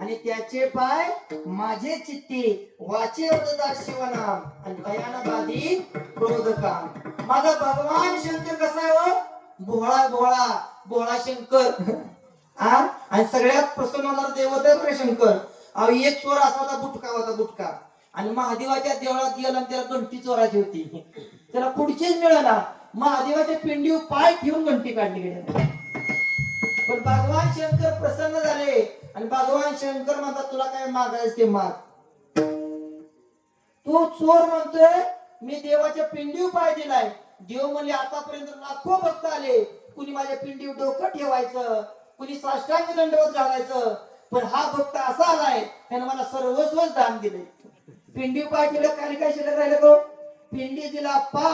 आणि त्याचे पाय माझे चित्ती वाचे वददा शिवनाम आणि दयान क्रोध काम माझा भगवान शंकर भोळा भोळा भोळा शंकर. हा आणि सगळ्यात प्रसन्न होणार देवत आहे शंकर. अहो एक चोर असा होता बुटका होता बुटका. आणि महादेवाच्या देवळात गेला आणि त्याला घंटी चोराची होती. त्याला पुढचीच मिळाला. महादेवाच्या पिंडीवर पाय ठेवून घंटी काढली गेली. पण भगवान शंकर प्रसन्न झाले. आणि भगवान शंकर म्हणतात तुला काय मागायचं ते माग. तू चोर म्हणतोय मी देवाच्या पिंडीव पाय दिलाय. देव म्हणले आतापर्यंत लाखो भक्त आले. कुणी माझ्या पिंडीवर डोकं ठेवायचं कुणी साष्टांग दंडवत घालायचं पण हा भक्त असा आलाय त्यानं मला सर्वस्वच दान दिले पिंडी पाय दिलं काय काय शिल्लक राहिलं तो पिंडी दिला पा